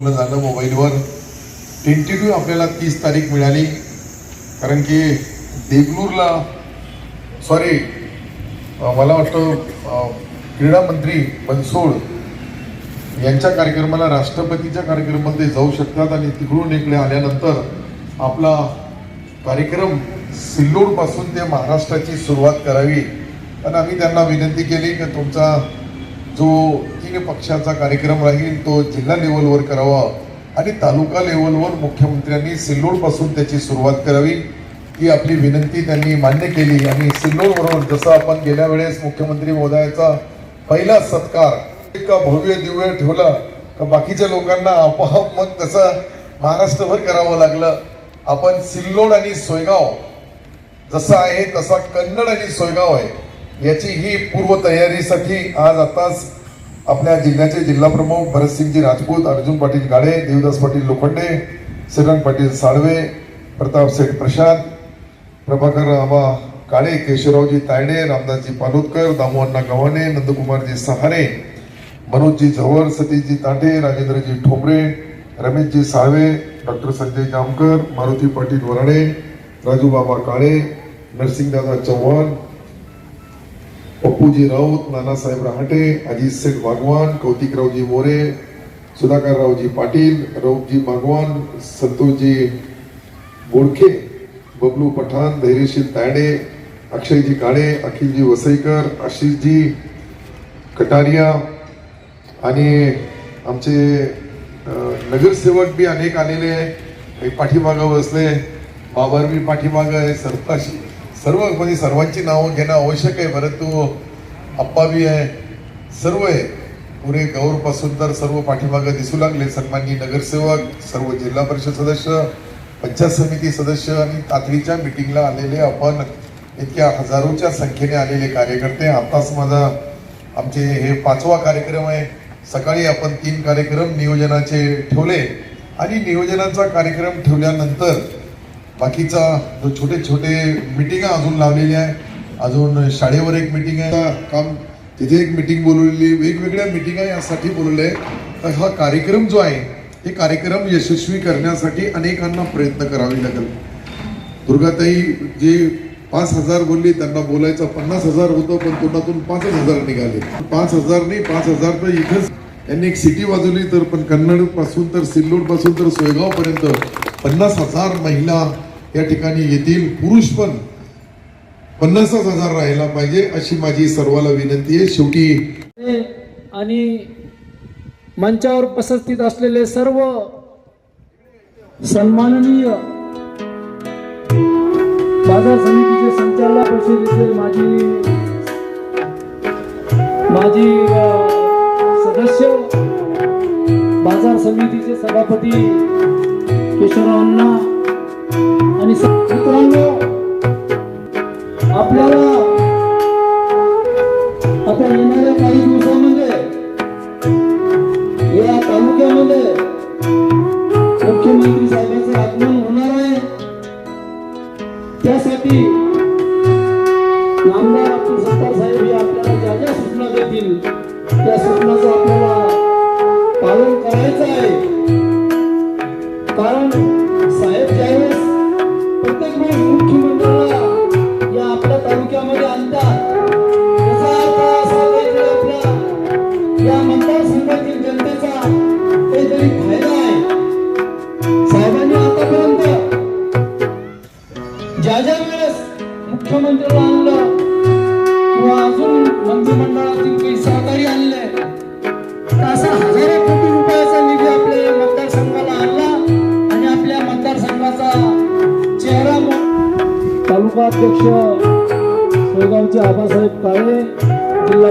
आपलं झालं मोबाईलवर. टेंटेटिव्ह आपल्याला तीस तारीख मिळाली. कारण की देगलूरला सॉरी मला वाटतं क्रीडा मंत्री बनसोड यांच्या कार्यक्रमाला राष्ट्रपतीच्या कार्यक्रमामध्ये जाऊ शकतात आणि तिकडून इकडे आल्यानंतर आपला कार्यक्रम सिल्लोडपासून ते महाराष्ट्राची सुरुवात करावी. आणि आम्ही त्यांना विनंती केली की तुमचा जो दृष्टीने पक्षाचा कार्यक्रम राहील तो जिल्हा लेवलवर करावा आणि तालुका लेवलवर मुख्यमंत्र्यांनी सिल्लोडपासून त्याची सुरुवात करावी ही आपली विनंती त्यांनी मान्य केली. आणि सिल्लोडबरोबर जसं आपण गेल्या वेळेस मुख्यमंत्री महोदयाचा पहिला सत्कार इतका भव्य दिव्य ठेवला तर बाकीच्या लोकांना आपोआप मग तसं महाराष्ट्रभर करावं लागलं. आपण सिल्लोड आणि सोयगाव जसा आहे तसा कन्नड आणि सोयगाव आहे याची ही पूर्वतयारीसाठी आज आताच आपल्या जिल्ह्याचे जिल्हा प्रमुख भरतसिंगजी राजपूत अर्जुन पाटील गाडे देवदास पाटील लोखंडे श्रीरंग पाटील साळवे प्रताप सेठ प्रसाद प्रभाकर आबा काळे केशवरावजी तायडे रामदासजी पालोदकर दामोअण्णा गव्हाणे नंदकुमारजी सहारे मनोजजी झवर सतीशजी ताटे राजेंद्रजी ठोंबरे रमेशजी साळवे डॉक्टर संजय जामकर मारुती पाटील वराडे राजूबाबा काळे नरसिंगदादा चव्हाण बापूजी राऊत नानासाहेब रहाटे अजित शेठ वागवान कौतिकरावजी मोरे सुधाकररावजी पाटील राऊतजी भागवान संतोषजी बोडखे बबलू पठाण धैर्यशील तायडे अक्षयजी काळे अखिलजी वसईकर आशिषजी कटारिया आणि आमचे नगरसेवक बी अनेक आलेले काही पाठीमागं बसले. बाबर बी पाठीमागं आहे. सरताशी सर्व म्हणजे सर्वांची नावं घेणं आवश्यक आहे परंतु अप्पाबी आहे. सर्व आहे. पुरे गौरपासून तर सर्व पाठीमागं दिसू लागले. सन्माननीय नगरसेवक सर्व जिल्हा परिषद सदस्य पंचायत समिती सदस्य आणि तातडीच्या मिटिंगला आलेले आपण इतक्या हजारोच्या संख्येने आलेले कार्यकर्ते. आताच माझा आमचे हे पाचवा कार्यक्रम आहे. सकाळी आपण तीन कार्यक्रम नियोजनाचे ठेवले. आणि नियोजनाचा कार्यक्रम ठेवल्यानंतर बाकीचा जो छोटे छोटे मिटिंगा अजून लावलेली आहे अजून शाळेवर एक मिटिंग आहे. काम तिथे एक मिटिंग बोलवलेली वेगवेगळ्या मिटिंगा यासाठी बोलवले तर हा कार्यक्रम जो आहे हे कार्यक्रम यशस्वी करण्यासाठी अनेकांना प्रयत्न करावे लागेल. दुर्गाताई जे पाच हजार बोलली त्यांना बोलायचं पन्नास हजार होतं पण तोंडातून पाचच हजार निघाले. पाच हजार नाही पाच हजार तर इथंच. त्यांनी एक सिटी वाजवली तर पण कन्नडपासून तर सिल्लोडपासून तर सोयगाव पर्यंत पन्नास हजार महिला या ठिकाणी येतील. पुरुष पण पन्नासच हजार राहायला पाहिजे अशी माझी सर्वाला विनंती आहे. शेवटी आणि मंचावर उपस्थित असलेले सर्व सन्माननीय बाजार समितीचे संचालक परिषदेचे माझी माझी सदस्य बाजार समितीचे सभापती केशवरावांना या मतदारसंघाचा चेहरा तालुका अध्यक्ष सोयगावचे आबासाहेब काळे जिल्हा